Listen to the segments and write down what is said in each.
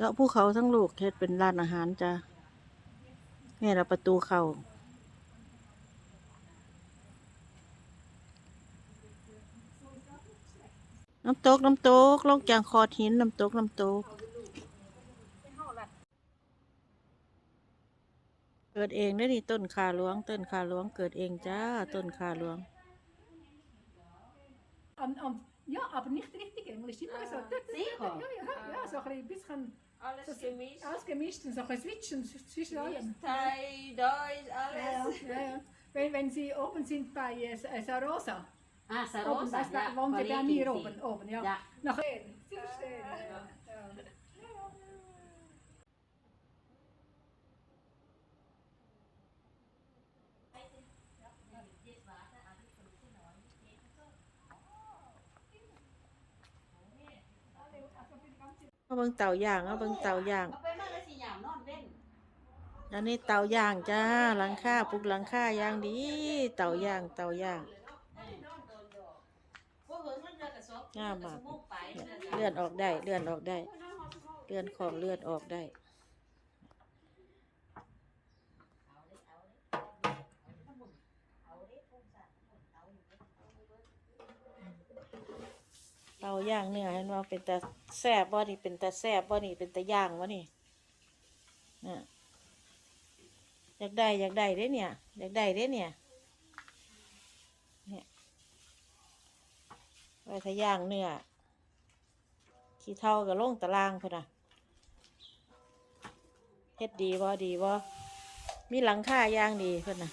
แล้วภูเขาทั้งลูกเฮ็ดเป็นร้านอาหารจ้ะนี่ละประตูเข้าน้ำตก น้ำตกลงจากคอหิน น้ำตก น้ำตก เกิดเองได้อนี่ต้นขาหลวง ต้นขาหลวง เกิดเองจ้า ต้นขาหลวง ja, aber nicht richtig Englisch. Immer so. sicher? Ja, ja, ja, so ein bisschen Alles Das- gemischt. ausgemischt und so ein Switchen zwischen allem. Thai, Deutsch, Ja, ja, alles. ja, ja. Wenn, wenn Sie oben sind bei äh, Sa- Sarosa, Ah, oben, Sarosa, weißt du, ja. wohnen Sie bei mir oben, oben, ja. Ja. Nachher. Sehr schön, ja, ja. ja. เอาเบิ่งเต่าย่างเอาเบิ่งเต่าย่าง เอาไปมาแล้วสิยามนอนเว้นอันนี้เต่าย่างจ้าหลังคาปลูกหลังคาย่างดี เต่าย่างเต่าย่างนอนโดนดอกพวกเหิงมันเดือกระซบงามมาก สมุกไปเลื่อนออกได้เลื่อนออกได้ เลื่อนของเลื่อนออกได้ เตาย่างเนื้อเห็นว่าเป็นแตาแซ่บบ่นี่เป็นแตาแซ่บบ่นี่เป็นแตาย่างบ่นี่นะอยากได้อยากได้เด้เนี่ย อยากได้เด้เนี่ย เนี่ยไว้ถ้าย่างเนื้อขี้เท่ากับลงตารางพุ่นน่ะเฮ็ดดีบ่ดีบ่มีหลังคาย่างดีพุ่นน่ะ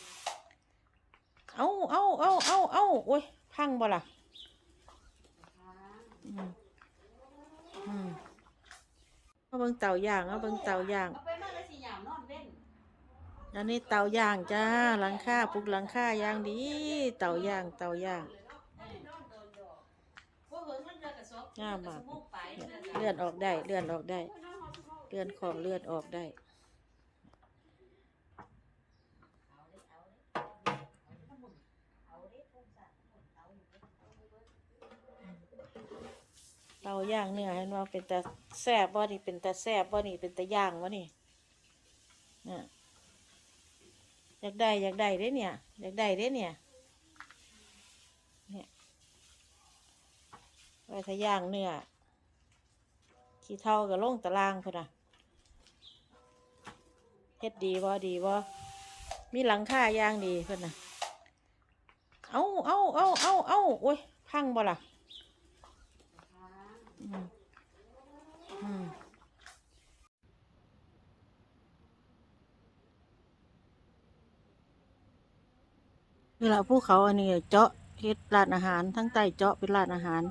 เอาเอาเอาเอาเอาโอ้ยพังบ่ล่ะ อืมเอาเบิ่งเต่าย่างเอาเบิ่งเต่าย่าง เอาไปมาแล้วสิยามนอนเว้นอันนี้เต่าย่างจ้าหลังคาปลูกหลังคาย่างดี เต่าย่างเต่าย่าง พวกเหิงมันเดือกระซบงามมาก สมุกไปเลื่อนออกได้ เลื่อนออกได้ เลื่อนของเลื่อนออกได้ เตาย่างเนื้อเห็นว่าเป็นแตาแซ่บบ่นี่เป็นแตาแซ่บบ่นี่เป็นแตาย่างบ่นี่น่ะอยากได้อยากได้เด้เนี่ยอยากได้เด้เนี่ยเนี่ยไว้ถ้าย่างเนื้อขี้เท่ากับลงตารางพุ่นน่ะเฮ็ดดีบ่ดีบ่มีหลังคาย่างดีเพิ่นน่ะเอาเอาเอาเอาเอาโอ้ย พังบ่ล่ะ นี่แหละภูเขาอันนี้เจาะเฮ็ดร้านอาหารทั้งใต้เจาะเป็นร้านอาหาร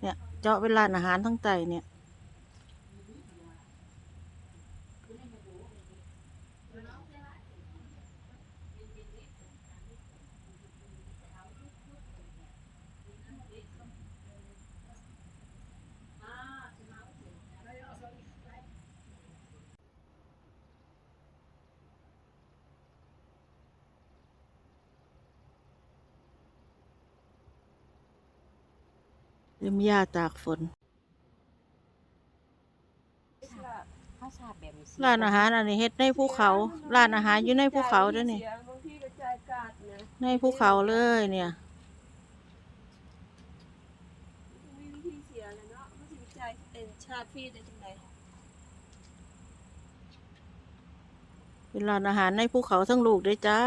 เนี่ย เจาะเป็นร้านอาหารทั้งใต้เนี่ย ริ่มหญ้าตากฝนข้าวสาดแบบนี้ร้านอาหารอันนี้เฮ็ดในภูเขาร้านอาหารอยู่ในภูเขาเด้วยนี่บางทีก็จ่ายกาดนะในภูเขาเลยเนี่ยมีวิธีเสียเลยเนาะเขาสิจ่ายเป็นชาติฟรีได้จังไดเป็นร้านอาหารในภูเขาทั้งลูกด้วยจ้า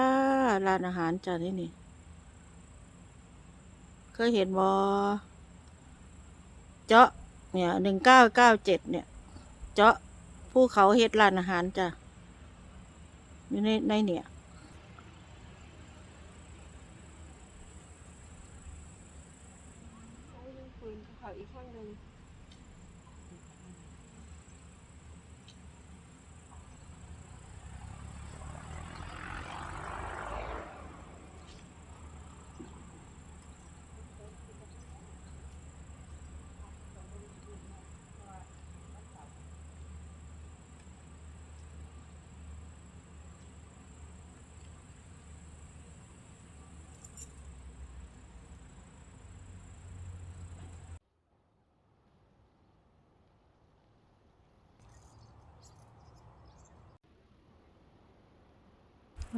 ร้านอาหารจ้านี่นี่เคยเห็นบอ เจาะเนี่ยหนึ่งเก้าเก้าเจ็ดเนี่ย เจาะภูเขาเฮ็ดร้านอาหารจ้ะอยู่ในในเนี่ย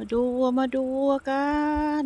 มาดูวัวมาดูวัวกัน